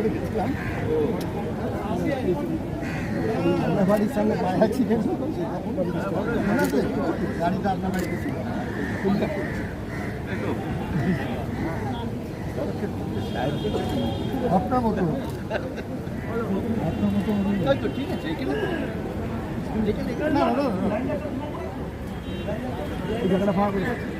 করে গেছিলাম বাড়ির সামনে পায়ে অ্যাক্সিডেন্ট গাড়িটা আপনার বাড়িতে ছিল আপনার মতো আপনার মতো ঠিক আছে না না না জায়গাটা ফাঁকা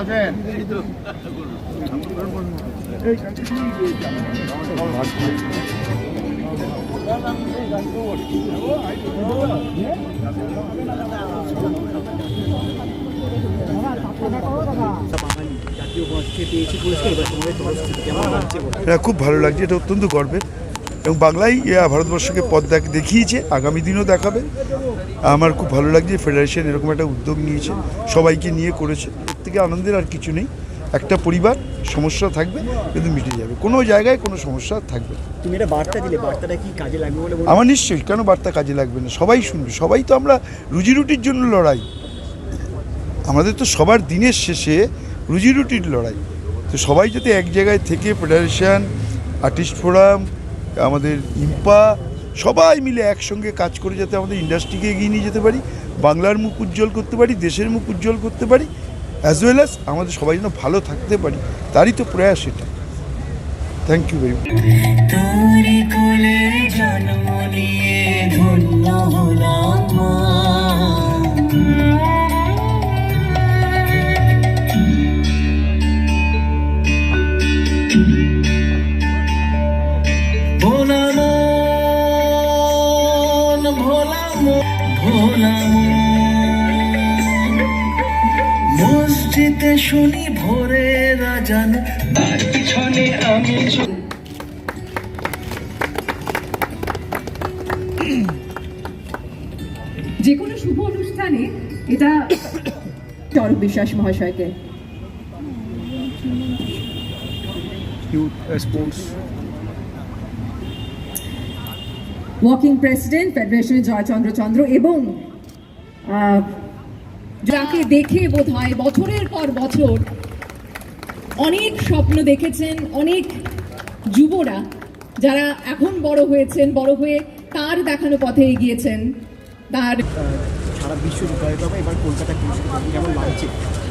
আছেন? খুব ভালো লাগছে, এটা অত্যন্ত গর্বের। এবং বাংলায় ভারতবর্ষকে পথ দেখ, দেখিয়েছে, আগামী দিনও দেখাবে। আমার খুব ভালো লাগছে, ফেডারেশন এরকম একটা উদ্যোগ নিয়েছে, সবাইকে নিয়ে করেছে। থেকে আনন্দের আর কিছু নেই। একটা পরিবার সমস্যা থাকবে কিন্তু মিটে যাবে। কোনো জায়গায় কোনো সমস্যা থাকবে তুমি এটা বার্তা দিলে বার্তাটা কি কাজে লাগবে বলে আমার নিশ্চয়ই কেন বার্তা কাজে লাগবে না? সবাই শুনবে। সবাই তো আমরা রুজি রুটির জন্য লড়াই। আমাদের তো সবার দিনের শেষে রুজি রুটির লড়াই। তো সবাই যাতে এক জায়গায় থেকে ফেডারেশন আর্টিস্ট ফোরাম আমাদের ইম্পা সবাই মিলে একসঙ্গে কাজ করে যাতে আমাদের ইন্ডাস্ট্রিকে এগিয়ে নিয়ে যেতে পারি বাংলার মুখ উজ্জ্বল করতে পারি দেশের মুখ উজ্জ্বল করতে পারি অ্যাজ ওয়েল অ্যাজ আমাদের সবাই যেন ভালো থাকতে পারি, তারই তো প্রয়াস এটা। থ্যাংক ইউ ভেরি মাচ মসজিদে শুনি ভোরের আজান তার পিছনে আমি যে কোনো শুভ অনুষ্ঠানে এটা চরক বিশ্বাস মহাশয়কে। ওয়াকিং প্রেসিডেন্ট ফেডারেশনের জয়চন্দ্র চন্দ্র এবং আহ, যাকে দেখে বোধ হয় বছরের পর বছর অনেক স্বপ্ন দেখেছেন অনেক যুবরা যারা এখন বড় হয়েছেন বড় হয়ে তার দেখানো পথে এগিয়েছেন তার সারা বিশ্ব এবার কলকাতা কেমন লাগছে?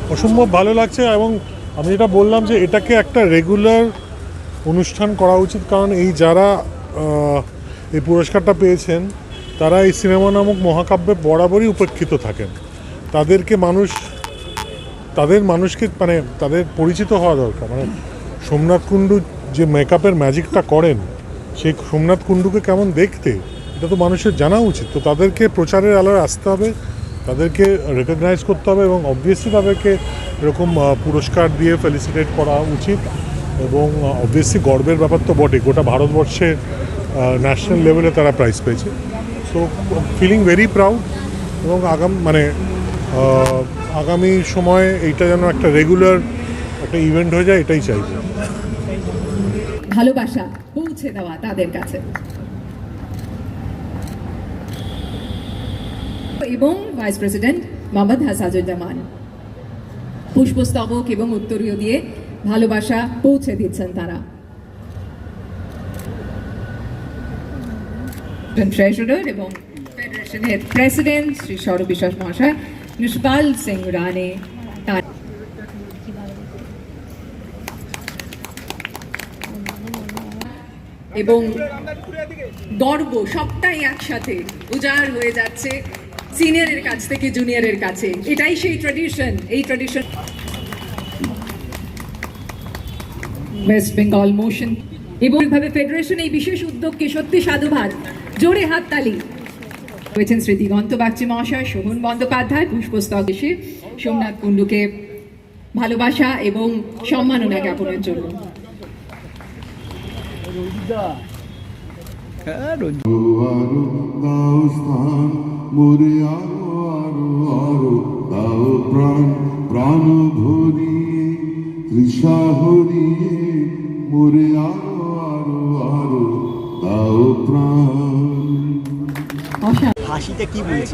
অসম্ভব ভালো লাগছে এবং আমি যেটা বললাম যে এটাকে একটা রেগুলার অনুষ্ঠান করা উচিত কারণ এই যারা এই পুরস্কারটা পেয়েছেন তারা এই সিনেমা নামক মহাকাব্যে বরাবরই উপেক্ষিত থাকেন। তাদেরকে মানুষ, তাদের মানুষকে মানে তাদের পরিচিত হওয়া দরকার। মানে সোমনাথ কুণ্ডু যে মেকআপের ম্যাজিকটা করেন, সেই সোমনাথ কুণ্ডুকে কেমন দেখতে, এটা তো মানুষের জানা উচিত। তো তাদেরকে প্রচারের আলোয় আসতে হবে, তাদেরকে রেকগনাইজ করতে হবে এবং অবভিয়াসলি তাদেরকে এরকম পুরস্কার দিয়ে ফেলিসিটেট করা উচিত এবং অবভিয়াসলি গর্বের ব্যাপার তো বটে গোটা ভারতবর্ষে ন্যাশনাল লেভেলে তারা প্রাইজ পেয়েছে। সো ফিলিং ভেরি প্রাউড এবং আগাম মানে আগামী সময়ে এইটা যেন একটা রেগুলার একটা ইভেন্ট হয়ে যায়, এটাই চাইব। ভালোবাসা পৌঁছে দেওয়া তাদের কাছে। এবং ভাইস প্রেসিডেন্ট মোহাম্মদ হাসাজুজ্জামান পুষ্পস্তবক এবং উত্তরীয় দিয়ে ভালোবাসা পৌঁছে দিচ্ছেন তারা। ট্রেজারার এবং ফেডারেশনের প্রেসিডেন্ট শ্রী সৌরভ বিশ্বাস মহাশয় সিং রানে তার এবং গর্ব সবটাই একসাথে উজাড় হয়ে যাচ্ছে সিনিয়রের কাছ থেকে জুনিয়রের কাছে। এটাই সেই ট্র্যাডিশন এই ট্র্যাডিশন ওয়েস্ট বেঙ্গল মোশন এবং ফেডারেশন এই বিশেষ উদ্যোগকে সত্যি সাধুবাদ। জোরে হাততালি। রয়েছেন শ্রী দিগন্ত বাগচি মহাশয় শোভন বন্দ্যোপাধ্যায়, পুষ্পস্তক এসে সোমনাথ কুণ্ডুকে ভালোবাসা এবং সম্মাননা জ্ঞাপনের জন্য। প্রাণ ভরিয়ে প্রাণ হাসিটা কি বলছে?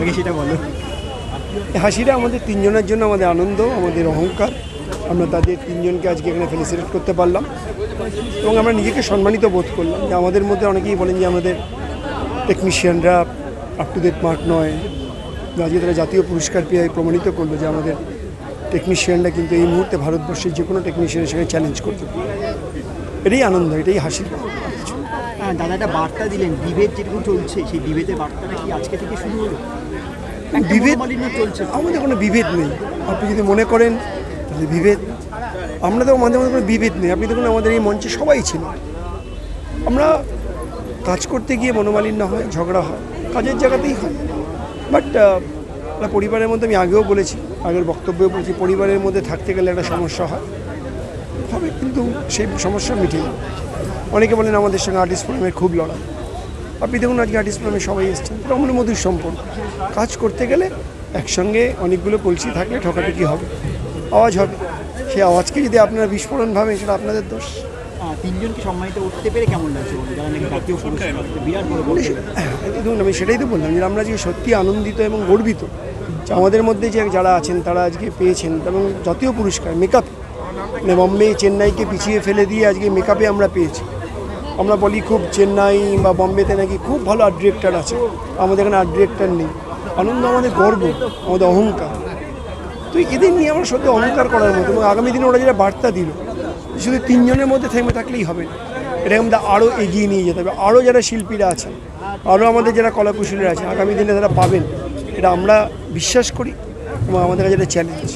আগে সেটা বলো। হাসিটা আমাদের তিনজনের জন্য আমাদের আনন্দ, আমাদের অহংকার। আমরা তাদের তিনজনকে আজকে এখানে ফেলিসিটেট করতে পারলাম। এবং আমরা নিজেকে সম্মানিত বোধ করলাম যে আমাদের মধ্যে অনেকেই বলেন যে আমাদের টেকনিশিয়ানরা আপ টু ডেট মার্ক নয়। আজকে তারা জাতীয় পুরস্কার পেয়ে প্রমাণিত করল যে আমাদের টেকনিশিয়ানরা কিন্তু এই মুহূর্তে ভারতবর্ষের যে কোনো টেকনিশিয়ানের সঙ্গে চ্যালেঞ্জ করতে এটাই আনন্দ, এটাই হাসি হ্যাঁ দাদা একটা বার্তা দিলেন বিভেদ যেটুকু চলছে সেই বিভেদের বার্তাটা কি আজকে থেকে শুরু হলো? বিভেদ চলছে। আমাদের কোনো বিভেদ নেই। আপনি যদি মনে করেন তাহলে বিভেদ আমরা তো আমাদের মধ্যে কোনো বিভেদ নেই। আপনি দেখুন আমাদের এই মঞ্চে সবাই ছিল। আমরা কাজ করতে গিয়ে মনোমালিন্য হয় ঝগড়া হয় কাজের জায়গাতেই হয়। বাট পরিবারের মধ্যে আমি আগেও বলেছি আগের বক্তব্যেও বলেছি পরিবারের মধ্যে থাকতে গেলে একটা সমস্যা হয়। হবে কিন্তু সেই সমস্যা মিটে যাবে অনেকে বলেন আমাদের সঙ্গে আর্টিস্ট ফোরামের খুব লড়াই। আপনি দেখুন আজকে আর্টিস্ট ফোরামে সবাই এসছেন এটা অমন মধুর সম্পর্ক। কাজ করতে গেলে একসঙ্গে অনেকগুলো কলসি থাকলে ঠকাঠকি হবে। আওয়াজ হবে। সেই আওয়াজকে যদি আপনারা বিস্ফোরণ ভাবেন সেটা আপনাদের দোষ। তিনজনকে সম্মানিত পেরে কেমন লাগছে মানে হ্যাঁ, দেখুন আমি সেটাই তো বললাম যে আমরা যে সত্যি আনন্দিত এবং গর্বিত যে আমাদের মধ্যে যে যারা আছেন তারা আজকে পেয়েছেন। এবং জাতীয় পুরস্কার মেকআপ মানে বম্বে চেন্নাইকে পিছিয়ে ফেলে দিয়ে আজকে মেকআপে আমরা পেয়েছি। আমরা বলি খুব চেন্নাই বা বম্বেতে নাকি খুব ভালো আর্ট ডিরেক্টর আছে। আমাদের এখানে আর্ট ডিরেক্টর নেই। আনন্দ আমাদের গর্ব, আমাদের অহংকার। তো এদের নিয়ে আমরা সত্যি অহংকার করার মতো এবং আগামী দিনে ওরা যেটা বার্তা দিল শুধু তিনজনের মধ্যে থেমে থাকলেই হবে না। এটা আমাদের আরও এগিয়ে নিয়ে যেতে হবে। আরও যারা শিল্পীরা আছেন আরও আমাদের যারা কলাকুশলীরা আছে আগামী দিনে তারা পাবেন, এটা আমরা বিশ্বাস করি এবং আমাদের কাছে এটা চ্যালেঞ্জ